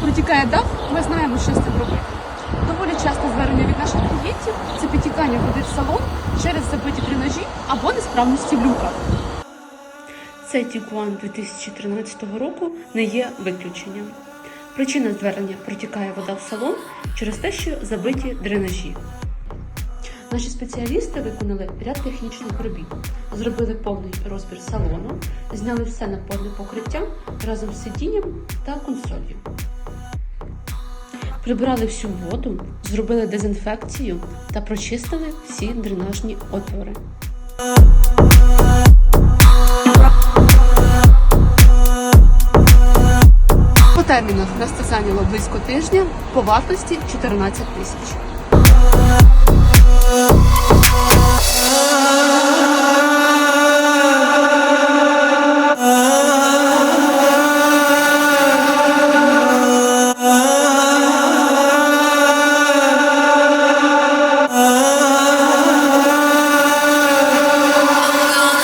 протікає дах, ми знаємо, що з цим робити. Доволі часто звернення від наших клієнтів це підтікання води в салон через забиті дренажі або несправності в. Цей Тігуан 2013 року не є виключенням. Причина звернення протікає вода в салон через те, що забиті дренажі. Наші спеціалісти виконали ряд технічних робіт, зробили повний розбір салону, зняли все напольне покриття разом з сидінням та консолью. Прибрали всю воду, зробили дезінфекцію та прочистили всі дренажні отвори. По термінах нас це зайняло близько тижня, по вартості 14 тисяч.